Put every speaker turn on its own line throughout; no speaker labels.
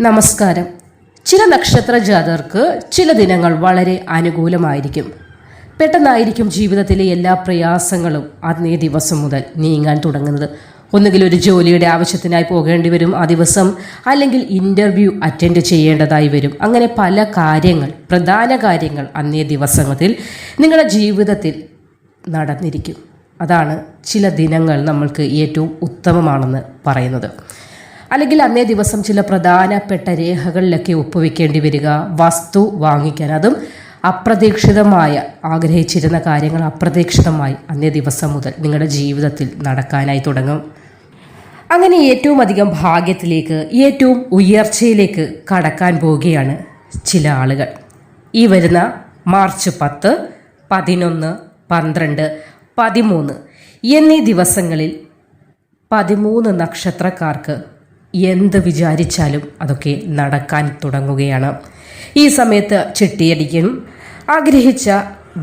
നമസ്കാരം. ചില നക്ഷത്ര ജാതർക്ക് ചില ദിനങ്ങൾ വളരെ അനുകൂലമായിരിക്കും. പെട്ടെന്നായിരിക്കും ജീവിതത്തിലെ എല്ലാ പ്രയാസങ്ങളും അന്നേ ദിവസം മുതൽ നീങ്ങാൻ തുടങ്ങുന്നത്. ഒന്നുകിൽ ഒരു ജോലിയുടെ ആവശ്യത്തിനായി പോകേണ്ടി വരും ആ ദിവസം അല്ലെങ്കിൽ ഇന്റർവ്യൂ അറ്റൻഡ് ചെയ്യേണ്ടതായി വരും. അങ്ങനെ പല കാര്യങ്ങൾ പ്രധാന കാര്യങ്ങൾ അന്നേ ദിവസങ്ങളിൽ നിങ്ങളുടെ ജീവിതത്തിൽ നടന്നിരിക്കും. അതാണ് ചില ദിനങ്ങൾ നമ്മൾക്ക് ഏറ്റവും ഉത്തമമാണെന്ന് പറയുന്നത്. അല്ലെങ്കിൽ അന്നേ ദിവസം ചില പ്രധാനപ്പെട്ട രേഖകളിലൊക്കെ ഒപ്പുവെക്കേണ്ടി വരിക വസ്തു വാങ്ങിക്കാൻ. അതും അപ്രതീക്ഷിതമായ ആഗ്രഹിച്ചിരുന്ന കാര്യങ്ങൾ അപ്രതീക്ഷിതമായി അന്നേ ദിവസം മുതൽ നിങ്ങളുടെ ജീവിതത്തിൽ നടക്കാനായി തുടങ്ങും. അങ്ങനെ ഏറ്റവും അധികം ഭാഗ്യത്തിലേക്ക് ഏറ്റവും ഉയർച്ചയിലേക്ക് കടക്കാൻ പോവുകയാണ് ചില ആളുകൾ. ഈ വരുന്ന മാർച്ച് പത്ത് പതിനൊന്ന് പന്ത്രണ്ട് പതിമൂന്ന് എന്നീ ദിവസങ്ങളിൽ പതിമൂന്ന് നക്ഷത്രക്കാർക്ക് എന്ത് വിചാരിച്ചാലും അതൊക്കെ നടക്കാൻ തുടങ്ങുകയാണ്. ഈ സമയത്ത് ചിട്ടിയടിക്കും ആഗ്രഹിച്ച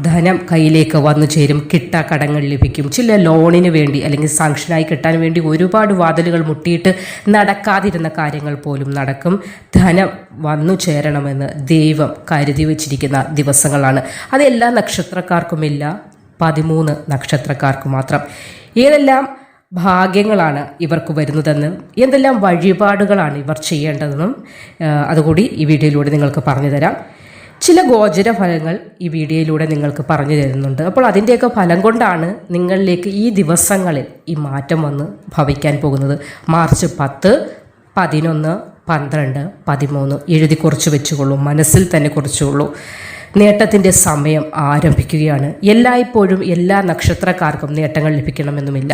ധനം കയ്യിലേക്ക് വന്നു ചേരും. കിട്ടാക്കടങ്ങൾ ലഭിക്കും. ചില ലോണിന് വേണ്ടി അല്ലെങ്കിൽ സാങ്ഷനായി കിട്ടാൻ വേണ്ടി ഒരുപാട് വാതിലുകൾ മുട്ടിയിട്ട് നടക്കാതിരുന്ന കാര്യങ്ങൾ പോലും നടക്കും. ധനം വന്നു ചേരണമെന്ന് ദൈവം കരുതി വച്ചിരിക്കുന്ന ദിവസങ്ങളാണ്. അത് എല്ലാ നക്ഷത്രക്കാർക്കുമില്ല. പതിമൂന്ന് നക്ഷത്രക്കാർക്ക് മാത്രം. ഏതെല്ലാം ഭാഗ്യങ്ങളാണ് ഇവർക്ക് വരുന്നതെന്നും എന്തെല്ലാം വഴിപാടുകളാണ് ഇവർ ചെയ്യേണ്ടതെന്നും അതുകൂടി ഈ വീഡിയോയിലൂടെ നിങ്ങൾക്ക് പറഞ്ഞു തരാം. ചില ഗോചര ഫലങ്ങൾ ഈ വീഡിയോയിലൂടെ നിങ്ങൾക്ക് പറഞ്ഞു തരുന്നുണ്ട്. അപ്പോൾ അതിന്റെയൊക്കെ ഫലം കൊണ്ടാണ് നിങ്ങളിലേക്ക് ഈ ദിവസങ്ങളിൽ ഈ മാറ്റം വന്ന് ഭവിക്കാൻ പോകുന്നത്. മാർച്ച് പത്ത് പതിനൊന്ന് പന്ത്രണ്ട് പതിമൂന്ന് എഴുതി കുറിച്ച് വെച്ചുകൊള്ളൂ മനസ്സിൽ തന്നെ കുറിച്ചുകൊള്ളൂ നേട്ടത്തിന്റെ സമയം ആരംഭിക്കുകയാണ്. എല്ലായ്പ്പോഴും എല്ലാ നക്ഷത്രക്കാർക്കും നേട്ടങ്ങൾ ലഭിക്കണമെന്നുമില്ല.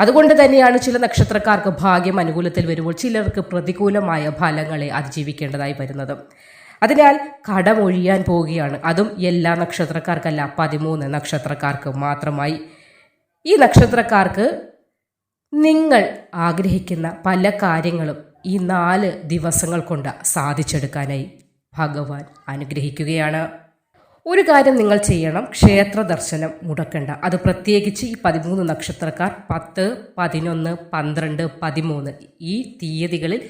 അതുകൊണ്ട് തന്നെയാണ് ചില നക്ഷത്രക്കാർക്ക് ഭാഗ്യം അനുകൂലത്തിൽ വരുമ്പോൾ ചിലർക്ക് പ്രതികൂലമായ ഫലങ്ങളെ അതിജീവിക്കേണ്ടതായി വരുന്നത്. അതിനാൽ കടമൊഴിയാൻ പോവുകയാണ്. അതും എല്ലാ നക്ഷത്രക്കാർക്കല്ല. പതിമൂന്ന് നക്ഷത്രക്കാർക്ക് മാത്രമായി. ഈ നക്ഷത്രക്കാർക്ക് നിങ്ങൾ ആഗ്രഹിക്കുന്ന പല കാര്യങ്ങളും ഈ നാല് ദിവസങ്ങൾ കൊണ്ട് സാധിച്ചെടുക്കാനായി ഭഗവാൻ അനുഗ്രഹിക്കുകയാണ്. ഒരു കാര്യം നിങ്ങൾ ചെയ്യണം. ക്ഷേത്ര ദർശനം മുടക്കണ്ട. അത് പ്രത്യേകിച്ച് ഈ പതിമൂന്ന് നക്ഷത്രക്കാർ പത്ത് പതിനൊന്ന് പന്ത്രണ്ട് പതിമൂന്ന് ഈ തീയതികളിൽ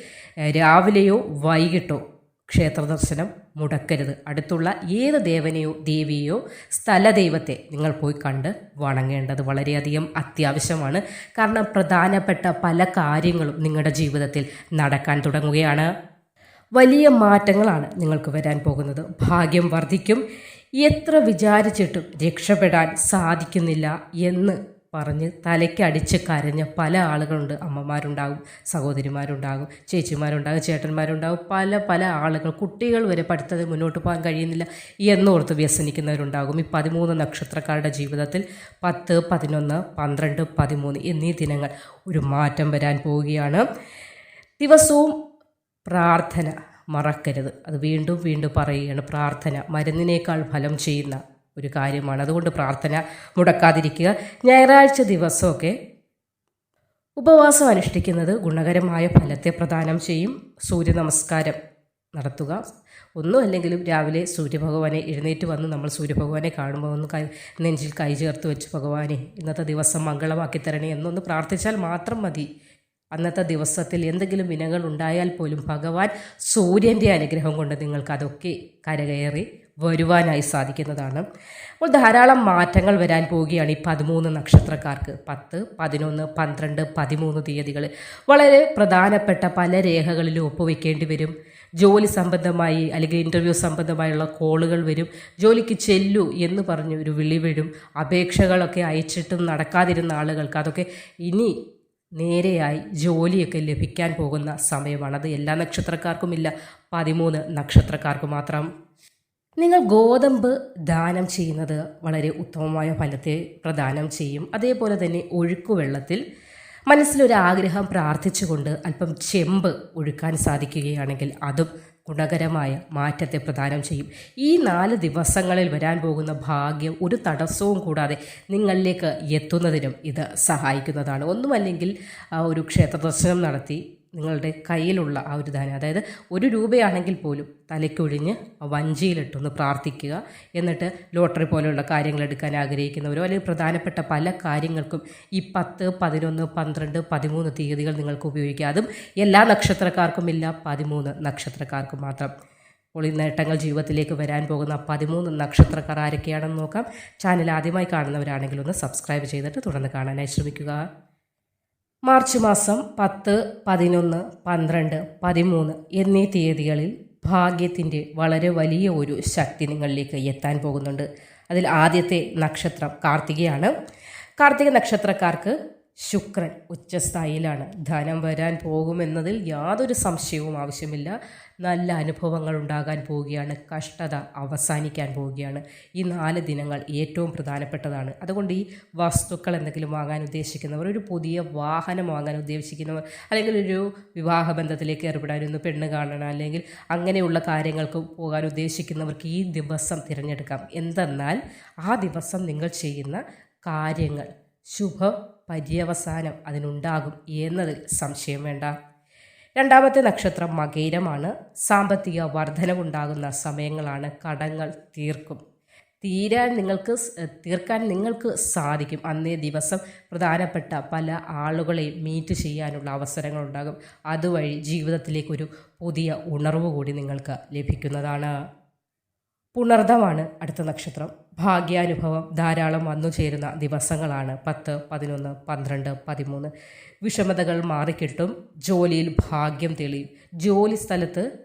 രാവിലെയോ വൈകിട്ടോ ക്ഷേത്ര ദർശനം മുടക്കരുത്. അടുത്തുള്ള ഏത് ദേവനെയോ ദേവിയെയോ സ്ഥലദൈവത്തെ നിങ്ങൾ പോയി കണ്ട് വണങ്ങേണ്ടത് വളരെയധികം അത്യാവശ്യമാണ്. കാരണം പ്രധാനപ്പെട്ട പല കാര്യങ്ങളും നിങ്ങളുടെ ജീവിതത്തിൽ നടക്കാൻ തുടങ്ങുകയാണ്. വലിയ മാറ്റങ്ങളാണ് നിങ്ങൾക്ക് വരാൻ പോകുന്നത്. ഭാഗ്യം വർദ്ധിക്കും. എത്ര വിചാരിച്ചിട്ടും രക്ഷപ്പെടാൻ സാധിക്കുന്നില്ല എന്ന് പറഞ്ഞ് തലയ്ക്കടിച്ച് കരഞ്ഞ പല ആളുകളുണ്ട്. അമ്മമാരുണ്ടാകും സഹോദരിമാരുണ്ടാകും ചേച്ചിമാരുണ്ടാകും ചേട്ടന്മാരുണ്ടാകും. പല പല ആളുകൾ കുട്ടികൾ വരെ പഠിത്തത്തിൽ മുന്നോട്ട് പോകാൻ കഴിയുന്നില്ല എന്നോർത്ത് വ്യസനിക്കുന്നവരുണ്ടാകും. ഈ പതിമൂന്ന് നക്ഷത്രക്കാരുടെ ജീവിതത്തിൽ പത്ത് പതിനൊന്ന് പന്ത്രണ്ട് പതിമൂന്ന് എന്നീ ദിനങ്ങൾ ഒരു മാറ്റം വരാൻ പോവുകയാണ്. ദിവസവും പ്രാർത്ഥന മറക്കരുത്. അത് വീണ്ടും വീണ്ടും പറയുകയാണ്. പ്രാർത്ഥന മരുന്നിനേക്കാൾ ഫലം ചെയ്യുന്ന ഒരു കാര്യമാണ്. അതുകൊണ്ട് പ്രാർത്ഥന മുടക്കാതിരിക്കുക. ഞായറാഴ്ച ദിവസമൊക്കെ ഉപവാസം അനുഷ്ഠിക്കുന്നത് ഗുണകരമായ ഫലത്തെ പ്രദാനം ചെയ്യും. സൂര്യ നമസ്കാരം നടത്തുക. ഒന്നും അല്ലെങ്കിലും രാവിലെ സൂര്യഭഗവാനെ എഴുന്നേറ്റ് വന്ന് നമ്മൾ സൂര്യഭഗവാനെ കാണുമ്പോൾ ഒന്ന് കൈ നെഞ്ചിൽ കൈ ചേർത്ത് വെച്ച് ഭഗവാനെ ഇന്നത്തെ ദിവസം മംഗളമാക്കി തരണേ എന്നൊന്ന് പ്രാർത്ഥിച്ചാൽ മാത്രം മതി. അന്നത്തെ ദിവസത്തിൽ എന്തെങ്കിലും വിനകൾ ഉണ്ടായാൽ പോലും ഭഗവാൻ സൂര്യന്റെ അനുഗ്രഹം കൊണ്ട് നിങ്ങൾക്ക് അതൊക്കെ കരകയറി വരുവാനായി സാധിക്കുന്നതാണ്. അപ്പോൾ ധാരാളം മാറ്റങ്ങൾ വരാൻ പോവുകയാണ് ഈ പതിമൂന്ന് നക്ഷത്രക്കാർക്ക്. പത്ത് പതിനൊന്ന് പന്ത്രണ്ട് പതിമൂന്ന് തീയതികൾ. വളരെ പ്രധാനപ്പെട്ട പല രേഖകളിലും ഒപ്പുവെക്കേണ്ടി വരും. ജോലി സംബന്ധമായി അല്ലെങ്കിൽ ഇന്റർവ്യൂ സംബന്ധമായുള്ള കോളുകൾ വരും. ജോലിക്ക് ചെല്ലു എന്ന് പറഞ്ഞ് ഒരു വിളി വരും. അപേക്ഷകളൊക്കെ അയച്ചിട്ടും നടക്കാതിരുന്ന ആളുകൾക്ക് അതൊക്കെ ഇനി നേരെയായി ജോലിയൊക്കെ ലഭിക്കാൻ പോകുന്ന സമയമാണ്. അത് എല്ലാ നക്ഷത്രക്കാർക്കും ഇല്ല. പതിമൂന്ന് നക്ഷത്രക്കാർക്ക് മാത്രം. നിങ്ങൾ ഗോതമ്പ് ദാനം ചെയ്യുന്നത് വളരെ ഉത്തമമായ ഫലത്തെ പ്രദാനം ചെയ്യും. അതേപോലെ തന്നെ ഒഴുക്കുവെള്ളത്തിൽ മനസ്സിലൊരാഗ്രഹം പ്രാർത്ഥിച്ചുകൊണ്ട് അല്പം ചെമ്പ് ഒഴുക്കാൻ സാധിക്കുകയാണെങ്കിൽ അതും ഗുണകരമായ മാറ്റത്തെ പ്രദാനം ചെയ്യും. ഈ നാല് ദിവസങ്ങളിൽ വരാൻ പോകുന്ന ഭാഗ്യം ഒരു തടസ്സവും കൂടാതെ നിങ്ങളിലേക്ക് എത്തുന്നതിനും ഇത് സഹായിക്കുന്നതാണ്. ഒന്നുമല്ലെങ്കിൽ ഒരു ക്ഷേത്ര ദർശനം നടത്തി നിങ്ങളുടെ കയ്യിലുള്ള ആ ഒരു ധനം അതായത് ഒരു രൂപയാണെങ്കിൽ പോലും തലയ്ക്കൊഴിഞ്ഞ് വഞ്ചിയിലിട്ടൊന്ന് പ്രാർത്ഥിക്കുക. എന്നിട്ട് ലോട്ടറി പോലെയുള്ള കാര്യങ്ങൾ എടുക്കാൻ ആഗ്രഹിക്കുന്നവരോ അല്ലെങ്കിൽ പ്രധാനപ്പെട്ട പല കാര്യങ്ങൾക്കും ഈ പത്ത് പതിനൊന്ന് പന്ത്രണ്ട് പതിമൂന്ന് തീയതികൾ നിങ്ങൾക്ക് ഉപയോഗിക്കാം. അതും എല്ലാ നക്ഷത്രക്കാർക്കും ഇല്ല പതിമൂന്ന് നക്ഷത്രക്കാർക്ക് മാത്രം. അപ്പോൾ ഈ നേട്ടങ്ങൾ ജീവിതത്തിലേക്ക് വരാൻ പോകുന്ന പതിമൂന്ന് നക്ഷത്രക്കാർ ആരൊക്കെയാണെന്ന് നോക്കാം. ചാനൽ ആദ്യമായി കാണുന്നവരാണെങ്കിൽ ഒന്ന് സബ്സ്ക്രൈബ് ചെയ്തിട്ട് തുടർന്ന് കാണാനായി ശ്രമിക്കുക. മാർച്ച് മാസം പത്ത് പതിനൊന്ന് പന്ത്രണ്ട് പതിമൂന്ന് എന്നീ തീയതികളിൽ ഭാഗ്യത്തിന്റെ വളരെ വലിയ ഒരു ശക്തി നിങ്ങളിലേക്ക് എത്താൻ പോകുന്നുണ്ട്. അതിൽ ആദ്യത്തെ നക്ഷത്രം കാർത്തികയാണ്. കാർത്തിക നക്ഷത്രക്കാർക്ക് ശുക്രൻ ഉച്ചസ്ഥായിലാണ്. ധനം വരാൻ പോകുമെന്നതിൽ യാതൊരു സംശയവും ആവശ്യമില്ല. നല്ല അനുഭവങ്ങൾ ഉണ്ടാകാൻ പോവുകയാണ്. കഷ്ടത അവസാനിക്കാൻ പോവുകയാണ്. ഈ നാല് ദിനങ്ങൾ ഏറ്റവും പ്രധാനപ്പെട്ടതാണ്. അതുകൊണ്ട് ഈ വസ്തുക്കൾ എന്തെങ്കിലും വാങ്ങാൻ ഉദ്ദേശിക്കുന്നവർ ഒരു പുതിയ വാഹനം വാങ്ങാൻ ഉദ്ദേശിക്കുന്നവർ അല്ലെങ്കിൽ ഒരു വിവാഹ ബന്ധത്തിലേക്ക് ഏർപ്പെടാൻ ഒന്ന് പെണ്ണ് കാണണം അല്ലെങ്കിൽ അങ്ങനെയുള്ള കാര്യങ്ങൾക്ക് പോകാൻ ഉദ്ദേശിക്കുന്നവർക്ക് ഈ ദിവസം തിരഞ്ഞെടുക്കാം. എന്തെന്നാൽ ആ ദിവസം നിങ്ങൾ ചെയ്യുന്ന കാര്യങ്ങൾ ശുഭ പര്യവസാനം അതിനുണ്ടാകും എന്നതിൽ സംശയം വേണ്ട. രണ്ടാമത്തെ നക്ഷത്രം മകയിരമാണ്. സാമ്പത്തിക വർധനവുണ്ടാകുന്ന സമയങ്ങളാണ് കടങ്ങൾ തീർക്കും. തീരാൻ നിങ്ങൾക്ക് തീർക്കാൻ നിങ്ങൾക്ക് സാധിക്കും. അന്നേ ദിവസം പ്രധാനപ്പെട്ട പല ആളുകളെയും മീറ്റ് ചെയ്യാനുള്ള അവസരങ്ങളുണ്ടാകും. അതുവഴി ജീവിതത്തിലേക്കൊരു പുതിയ ഉണർവ് കൂടി നിങ്ങൾക്ക് ലഭിക്കുന്നതാണ്. പുണർദമാണ് അടുത്ത നക്ഷത്രം. ഭാഗ്യാനുഭവം ധാരാളം വന്നു ചേരുന്ന ദിവസങ്ങളാണ്. പത്ത് പതിനൊന്ന് പന്ത്രണ്ട് പതിമൂന്ന്. വിഷമതകൾ മാറിക്കിട്ടും. ജോലിയിൽ ഭാഗ്യം തെളിയും. ജോലി സ്ഥലത്ത്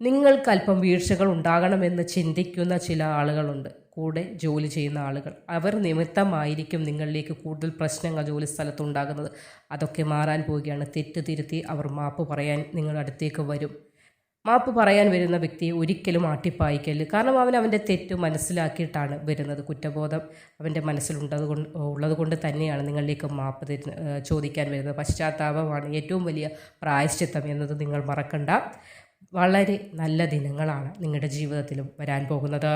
നിങ്ങൾക്ക് അല്പം വീഴ്ചകൾ ഉണ്ടാകണമെന്ന് ചിന്തിക്കുന്ന ചില ആളുകളുണ്ട്. കൂടെ ജോലി ചെയ്യുന്ന ആളുകൾ. അവർ നിമിത്തമായിരിക്കും നിങ്ങളിലേക്ക് കൂടുതൽ പ്രശ്നങ്ങൾ ജോലി സ്ഥലത്ത് ഉണ്ടാകുന്നത് അതൊക്കെ മാറാൻ പോവുകയാണ്. തെറ്റ് തിരുത്തി അവർ മാപ്പ് പറയാൻ നിങ്ങളുടെ അടുത്തേക്ക് വരും. മാപ്പ് പറയാൻ വരുന്ന വ്യക്തിയെ ഒരിക്കലും ആട്ടിപ്പായിക്കല്ല് കാരണം അവൻ അവന്റെ തെറ്റ് മനസ്സിലാക്കിയിട്ടാണ് വരുന്നത് കുറ്റബോധം അവന്റെ മനസ്സിലുണ്ടത് കൊണ്ട് ഉള്ളത് കൊണ്ട് തന്നെയാണ് നിങ്ങളിലേക്ക് മാപ്പ് തരുന്ന ചോദിക്കാൻ വരുന്നത്. പശ്ചാത്താപമാണ് ഏറ്റവും വലിയ പ്രായശ്ചിത്തം എന്നത് നിങ്ങൾ മറക്കണ്ട. വളരെ നല്ല ദിനങ്ങളാണ് നിങ്ങളുടെ ജീവിതത്തിലും വരാൻ പോകുന്നത്.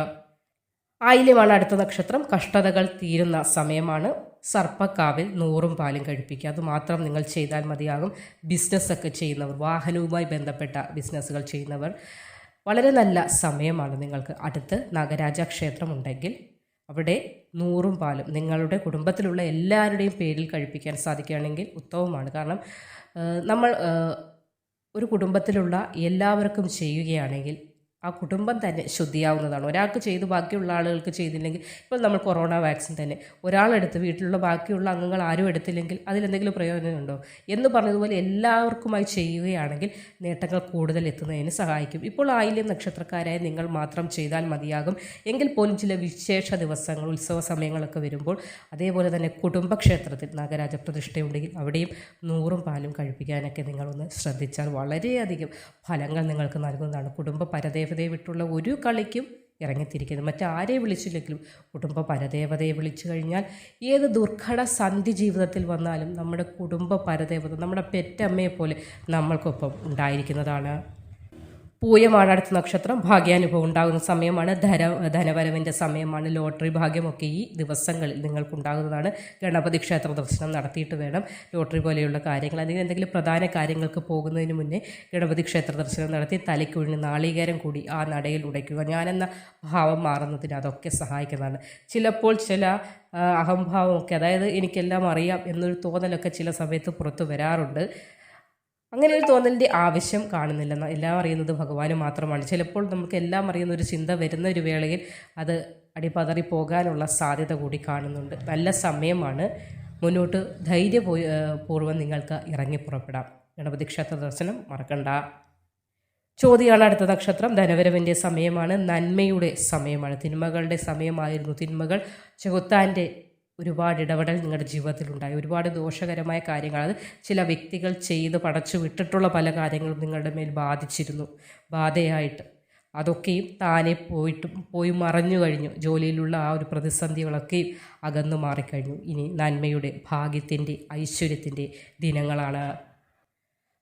ആയില്യമാണ് അടുത്ത നക്ഷത്രം. കഷ്ടതകൾ തീരുന്ന സമയമാണ്. സർപ്പക്കാവിൽ നൂറും പാലും കഴിപ്പിക്കുക. അത് മാത്രം നിങ്ങൾ ചെയ്താൽ മതിയാകും. ബിസിനസ്സൊക്കെ ചെയ്യുന്നവർ വാഹനവുമായി ബന്ധപ്പെട്ട ബിസിനസ്സുകൾ ചെയ്യുന്നവർ. വളരെ നല്ല സമയമാണ് നിങ്ങൾക്ക്. അടുത്ത് നാഗരാജ ക്ഷേത്രമുണ്ടെങ്കിൽ അവിടെ നൂറും പാലും നിങ്ങളുടെ കുടുംബത്തിലുള്ള എല്ലാവരുടെയും പേരിൽ കഴിപ്പിക്കാൻ സാധിക്കുകയാണെങ്കിൽ ഉത്തമമാണ്. കാരണം നമ്മൾ ഒരു കുടുംബത്തിലുള്ള എല്ലാവർക്കും ചെയ്യുകയാണെങ്കിൽ ആ കുടുംബം തന്നെ ശുദ്ധിയാവുന്നതാണ്. ഒരാൾക്ക് ചെയ്ത് ബാക്കിയുള്ള ആളുകൾക്ക് ചെയ്തില്ലെങ്കിൽ ഇപ്പോൾ നമ്മൾ കൊറോണ വാക്സിൻ തന്നെ. ഒരാളെടുത്ത് വീട്ടിലുള്ള ബാക്കിയുള്ള അംഗങ്ങൾ ആരും എടുത്തില്ലെങ്കിൽ അതിലെന്തെങ്കിലും പ്രയോജനമുണ്ടോ എന്ന് പറഞ്ഞതുപോലെ എല്ലാവർക്കുമായി ചെയ്യുകയാണെങ്കിൽ നേട്ടങ്ങൾ കൂടുതൽ എത്തുന്നതിന് സഹായിക്കും. ഇപ്പോൾ ആയില്യം നക്ഷത്രക്കാരായ നിങ്ങൾ മാത്രം ചെയ്താൽ മതിയാകും. എങ്കിൽ പോലും ചില വിശേഷ ദിവസങ്ങൾ ഉത്സവ സമയങ്ങളൊക്കെ വരുമ്പോൾ അതേപോലെ തന്നെ കുടുംബക്ഷേത്രത്തിൽ നാഗരാജ പ്രതിഷ്ഠയുണ്ടെങ്കിൽ അവിടെയും നൂറും പാലും കഴിപ്പിക്കാനൊക്കെ നിങ്ങളൊന്ന് ശ്രദ്ധിച്ചാൽ വളരെയധികം ഫലങ്ങൾ നിങ്ങൾക്ക് നൽകുന്നതാണ്. കുടുംബ പരദേവതയെ വിട്ടുള്ള ഒരു കളിക്കും ഇറങ്ങിത്തിരിക്കുന്നത് മറ്റാരെ വിളിച്ചില്ലെങ്കിലും കുടുംബ പരദേവതയെ വിളിച്ചു കഴിഞ്ഞാൽ ഏത് ദുർഘട സന്ധി ജീവിതത്തിൽ വന്നാലും നമ്മുടെ കുടുംബ പരദേവത നമ്മുടെ പെറ്റമ്മയെ പോലെ നമ്മൾക്കൊപ്പം ഉണ്ടായിരിക്കുന്നതാണ്. പൂയമാണ് അടുത്ത നക്ഷത്രം. ഭാഗ്യാനുഭവം ഉണ്ടാകുന്ന സമയമാണ്. ധന ധനവരവിന്റെ സമയമാണ്. ലോട്ടറി ഭാഗ്യമൊക്കെ ഈ ദിവസങ്ങളിൽ നിങ്ങൾക്കുണ്ടാകുന്നതാണ്. ഗണപതി ക്ഷേത്ര ദർശനം നടത്തിയിട്ട് വേണം ലോട്ടറി പോലെയുള്ള കാര്യങ്ങൾ. അല്ലെങ്കിൽ എന്തെങ്കിലും പ്രധാന കാര്യങ്ങൾക്ക് പോകുന്നതിന് മുന്നേ ഗണപതി ക്ഷേത്ര ദർശനം നടത്തി തലയ്ക്കൊഴിഞ്ഞ് നാളികേരം കൂടി ആ നടയിൽ ഉടയ്ക്കുക. ഞാനെന്ന ഭാവം മാറുന്നതിന് അതൊക്കെ സഹായിക്കുന്നതാണ്. ചിലപ്പോൾ ചില അഹംഭാവമൊക്കെ അതായത് എനിക്കെല്ലാം അറിയാം എന്നൊരു തോന്നലൊക്കെ ചില സമയത്ത് പുറത്തു വരാറുണ്ട്. അങ്ങനെ ഒരു തോന്നലിന്റെ ആവശ്യം കാണുന്നില്ല. എല്ലാം അറിയുന്നത് ഭഗവാന് മാത്രമാണ്. ചിലപ്പോൾ നമുക്ക് എല്ലാം അറിയുന്ന ഒരു ചിന്ത വരുന്ന ഒരു വേളയിൽ അത് അടിപതറി പോകാനുള്ള സാധ്യത കൂടി കാണുന്നുണ്ട്. നല്ല സമയമാണ്. മുന്നോട്ട് ഏഹ് പൂർവം നിങ്ങൾക്ക് ഇറങ്ങി പുറപ്പെടാം. ഗണപതി ക്ഷേത്ര ദർശനം മറക്കണ്ട. ചോദ്യമാണ് അടുത്ത നക്ഷത്രം ധനവരവിന്റെ സമയമാണ്. നന്മയുടെ സമയമാണ്. തിന്മകളുടെ സമയമായിരുന്നു. തിന്മകൾ ചെകുത്താന്റെ ഒരുപാട് ഇടപെടൽ നിങ്ങളുടെ ജീവിതത്തിൽ ഉണ്ടായി ഒരുപാട് ദോഷകരമായ കാര്യങ്ങൾ. അത് ചില വ്യക്തികൾ ചെയ്ത് പടച്ചു വിട്ടിട്ടുള്ള പല കാര്യങ്ങളും നിങ്ങളുടെ മേൽ ബാധിച്ചിരുന്നു. ബാധയായിട്ട്. അതൊക്കെയും താനെ പോയിട്ട് പോയി മറഞ്ഞു കഴിഞ്ഞു. ജോലിയിലുള്ള ആ ഒരു പ്രതിസന്ധികളൊക്കെയും അകന്നു മാറിക്കഴിഞ്ഞു. ഇനി നന്മയുടെ ഭാഗ്യത്തിന്റെ ഐശ്വര്യത്തിന്റെ ദിനങ്ങളാണ്.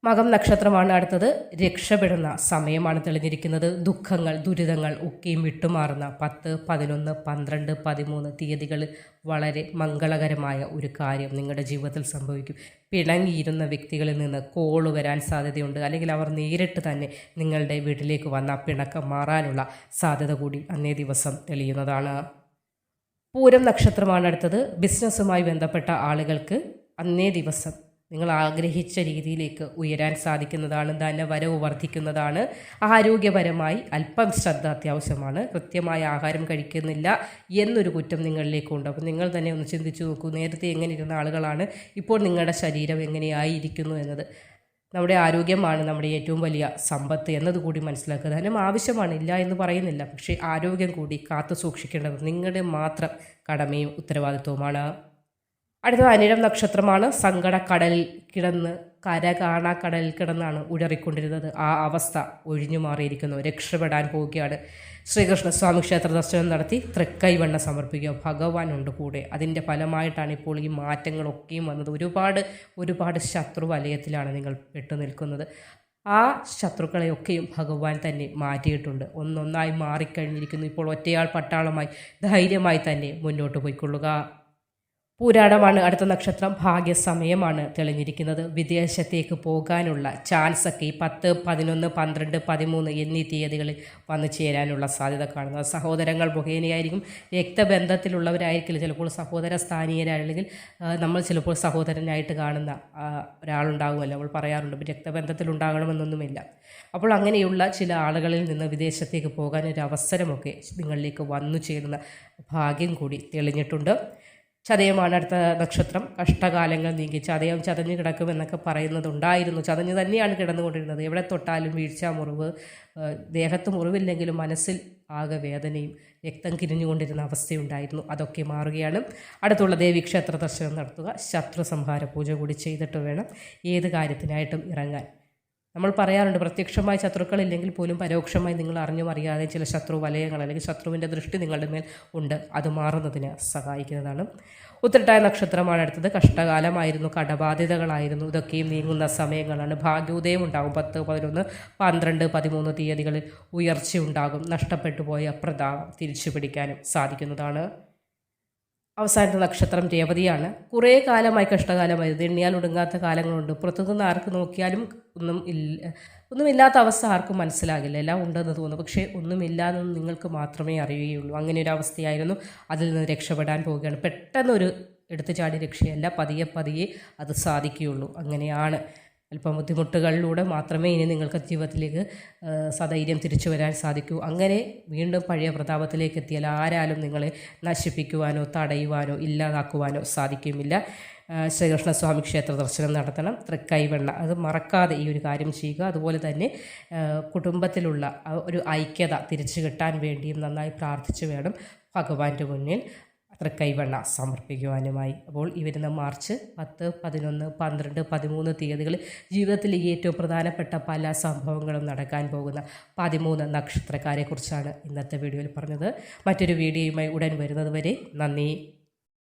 മകം നക്ഷത്രമാണ് അടുത്തത്. രക്ഷപ്പെടുന്ന സമയമാണ് തെളിഞ്ഞിരിക്കുന്നത്. ദുഃഖങ്ങൾ ദുരിതങ്ങൾ ഒക്കെയും വിട്ടുമാറുന്ന പത്ത് പതിനൊന്ന് പന്ത്രണ്ട് പതിമൂന്ന് തീയതികൾ വളരെ മംഗളകരമായ ഒരു കാര്യം നിങ്ങളുടെ ജീവിതത്തിൽ സംഭവിക്കും. പിണങ്ങിയിരുന്ന വ്യക്തികളിൽ നിന്ന് കോൾ വരാൻ സാധ്യതയുണ്ട്. അല്ലെങ്കിൽ അവർ നേരിട്ട് തന്നെ നിങ്ങളുടെ വീട്ടിലേക്ക് വന്ന പിണക്കം മാറാനുള്ള സാധ്യത കൂടി അന്നേ ദിവസം തെളിയുന്നതാണ്. പൂരം നക്ഷത്രമാണ് അടുത്തത്. ബിസിനസ്സുമായി ബന്ധപ്പെട്ട ആളുകൾക്ക് അന്നേ ദിവസം നിങ്ങൾ ആഗ്രഹിച്ച രീതിയിലേക്ക് ഉയരാൻ സാധിക്കുന്നതാണ് ധനവരവ് വർദ്ധിക്കുന്നതാണ് ആരോഗ്യപരമായി അല്പം ശ്രദ്ധ അത്യാവശ്യമാണ് കൃത്യമായ ആഹാരം കഴിക്കുന്നില്ല എന്നൊരു കുറ്റം നിങ്ങളിലേക്കുണ്ട് അപ്പോൾ നിങ്ങൾ തന്നെ ഒന്ന് ചിന്തിച്ചു നോക്കൂ നേരത്തെ എങ്ങനെ ഇരുന്ന ആളുകളാണ് ഇപ്പോൾ നിങ്ങളുടെ ശരീരം എങ്ങനെയായിരിക്കുന്നു എന്നത്. നമ്മുടെ ആരോഗ്യമാണ് നമ്മുടെ ഏറ്റവും വലിയ സമ്പത്ത് എന്നതുകൂടി മനസ്സിലാക്കുക. ധനം ആവശ്യമാണ് ഇല്ല എന്ന് പറയുന്നില്ല. പക്ഷേ ആരോഗ്യം കൂടി കാത്തു സൂക്ഷിക്കേണ്ടത് നിങ്ങളുടെ മാത്രം കടമയും ഉത്തരവാദിത്വവുമാണ്. അടുത്തത് അനിഴം നക്ഷത്രമാണ് സങ്കടക്കടലിൽ കിടന്ന് കര കാണാ കടലിൽ കിടന്നാണ് ഉഴറിക്കൊണ്ടിരുന്നത്. ആ അവസ്ഥ ഒഴിഞ്ഞു മാറിയിരിക്കുന്നു. രക്ഷപ്പെടാൻ പോവുകയാണ്. ശ്രീകൃഷ്ണ സ്വാമി ക്ഷേത്ര ദർശനം നടത്തി തൃക്കൈവണ്ണ സമർപ്പിക്കുക. ഭഗവാനുണ്ട് കൂടെ. അതിന്റെ ഫലമായിട്ടാണ് ഇപ്പോൾ ഈ മാറ്റങ്ങളൊക്കെയും വന്നത്. ഒരുപാട് ഒരുപാട് ശത്രു വലയത്തിലാണ് നിങ്ങൾ പെട്ടു നിൽക്കുന്നത്. ആ ശത്രുക്കളെയൊക്കെയും ഭഗവാൻ തന്നെ മാറ്റിയിട്ടുണ്ട്. ഒന്നൊന്നായി മാറിക്കഴിഞ്ഞിരിക്കുന്നു. ഇപ്പോൾ ഒറ്റയാൾ പട്ടാളമായി ധൈര്യമായി തന്നെ മുന്നോട്ട് പോയിക്കൊള്ളുക. പൂരാടമാണ് അടുത്ത നക്ഷത്രം. ഭാഗ്യസമയമാണ് തെളിഞ്ഞിരിക്കുന്നത്. വിദേശത്തേക്ക് പോകാനുള്ള ചാൻസ് ഒക്കെ ഈ പത്ത് പതിനൊന്ന് പന്ത്രണ്ട് പതിമൂന്ന് എന്നീ തീയതികളിൽ വന്നു ചേരാനുള്ള സാധ്യത കാണുന്നത് സഹോദരങ്ങൾ മുഖേനയായിരിക്കും രക്തബന്ധത്തിലുള്ളവരായിരിക്കില്ല. ചിലപ്പോൾ സഹോദര സ്ഥാനീയരല്ലെങ്കിൽ നമ്മൾ ചിലപ്പോൾ സഹോദരനായിട്ട് കാണുന്ന ഒരാളുണ്ടാകുമല്ലോ അവൾ പറയാറുണ്ട് രക്തബന്ധത്തിലുണ്ടാകണമെന്നൊന്നുമില്ല. അപ്പോൾ അങ്ങനെയുള്ള ചില ആളുകളിൽ നിന്ന് വിദേശത്തേക്ക് പോകാൻ ഒരു അവസരമൊക്കെ നിങ്ങളിലേക്ക് വന്നു ചേരുന്ന ഭാഗ്യം കൂടി തെളിഞ്ഞിട്ടുണ്ട്. ചതയമാണ് അടുത്ത നക്ഷത്രം. കഷ്ടകാലങ്ങൾ നീങ്ങി ചതയം ചതഞ്ഞു കിടക്കുമെന്നൊക്കെ പറയുന്നതുണ്ടായിരുന്നു. ചതഞ്ഞു തന്നെയാണ് കിടന്നുകൊണ്ടിരുന്നത്. എവിടെ തൊട്ടാലും വീഴ്ച മുറിവ് ദേഹത്ത് മുറിവില്ലെങ്കിലും മനസ്സിൽ ആകെ വേദനയും രക്തം കിരിഞ്ഞുകൊണ്ടിരുന്ന അവസ്ഥയുണ്ടായിരുന്നു. അതൊക്കെ മാറുകയാണ്. അടുത്തുള്ള ദേവീക്ഷേത്ര ദർശനം നടത്തുക. ശത്രു സംഹാര പൂജ കൂടി ചെയ്തിട്ട് വേണം. ഏത് കാര്യത്തിനായിട്ടും ഇറങ്ങാൻ. നമ്മൾ പറയാറുണ്ട് പ്രത്യക്ഷമായി ശത്രുക്കളില്ലെങ്കിൽ പോലും പരോക്ഷമായി നിങ്ങൾ അറിഞ്ഞും അറിയാതെ ചില ശത്രു വലയങ്ങൾ അല്ലെങ്കിൽ ശത്രുവിന്റെ ദൃഷ്ടി നിങ്ങളുടെ മേൽ ഉണ്ട്. അത് മാറുന്നതിന് സഹായിക്കുന്നതാണ്. ഉത്രട്ടായ നക്ഷത്രമാണ് അടുത്തത്. കഷ്ടകാലമായിരുന്നു കടബാധ്യതകളായിരുന്നു. ഇതൊക്കെയും നീങ്ങുന്ന സമയങ്ങളാണ്. ഭാഗ്യോദയം ഉണ്ടാകും പത്ത് പതിനൊന്ന് പന്ത്രണ്ട് പതിമൂന്ന് തീയതികളിൽ ഉയർച്ച ഉണ്ടാകും നഷ്ടപ്പെട്ടു പോയ പ്രതാ തിരിച്ചു പിടിക്കാനും സാധിക്കുന്നതാണ്. അവസാനത്തെ നക്ഷത്രം രേവതിയാണ് കുറേ കാലമായി കഷ്ടകാലമായിരുന്നു എണ്ണിയാൽ ഒടുങ്ങാത്ത കാലങ്ങളുണ്ട്. പുറത്തുനിന്ന് ആർക്ക് നോക്കിയാലും ഒന്നും ഇല്ല ഒന്നുമില്ലാത്ത അവസ്ഥ ആർക്കും മനസ്സിലാകില്ല. എല്ലാം ഉണ്ടെന്ന് തോന്നുന്നു. പക്ഷേ ഒന്നുമില്ല എന്ന് നിങ്ങൾക്ക് മാത്രമേ അറിയുകയുള്ളൂ. അങ്ങനെ ഒരു അവസ്ഥയായിരുന്നു. അതിൽ നിന്ന് രക്ഷപ്പെടാൻ പോവുകയാണ്. പെട്ടെന്നൊരു എടുത്തു ചാടി രക്ഷയല്ല. പതിയെ പതിയെ അത് സാധിക്കുകയുള്ളൂ. അങ്ങനെയാണ്. അല്പം ബുദ്ധിമുട്ടുകളിലൂടെ മാത്രമേ ഇനി നിങ്ങൾക്ക് ജീവിതത്തിലേക്ക് സധൈര്യം തിരിച്ചു വരാൻ സാധിക്കൂ. അങ്ങനെ വീണ്ടും പഴയ പ്രതാപത്തിലേക്ക് എത്തിയാൽ ആരാലും നിങ്ങളെ നശിപ്പിക്കുവാനോ തടയുവാനോ ഇല്ലാതാക്കുവാനോ സാധിക്കുമില്ല. ശ്രീകൃഷ്ണസ്വാമി ക്ഷേത്ര ദർശനം നടത്തണം. തൃക്കൈവെണ്ണ. അത് മറക്കാതെ ഈ ഒരു കാര്യം ചെയ്യുക. അതുപോലെ തന്നെ കുടുംബത്തിലുള്ള ഒരു ഐക്യത തിരിച്ചു കിട്ടാൻ വേണ്ടിയും നന്നായി പ്രാർത്ഥിച്ചു വേണം ഭഗവാന്റെ മുന്നിൽ. തൃക്കൈവെണ്ണ സമർപ്പിക്കുവാനുമായി. അപ്പോൾ ഈ വരുന്ന മാർച്ച് പത്ത് പതിനൊന്ന് പന്ത്രണ്ട് പതിമൂന്ന് തീയതികളിൽ ജീവിതത്തിൽ ഏറ്റവും പ്രധാനപ്പെട്ട പല സംഭവങ്ങളും നടക്കാൻ പോകുന്ന പതിമൂന്ന് നക്ഷത്രക്കാരെക്കുറിച്ചാണ് ഇന്നത്തെ വീഡിയോയിൽ പറഞ്ഞത്. മറ്റൊരു വീഡിയോയുമായി ഉടൻ വരുന്നത് വരെ നന്ദി.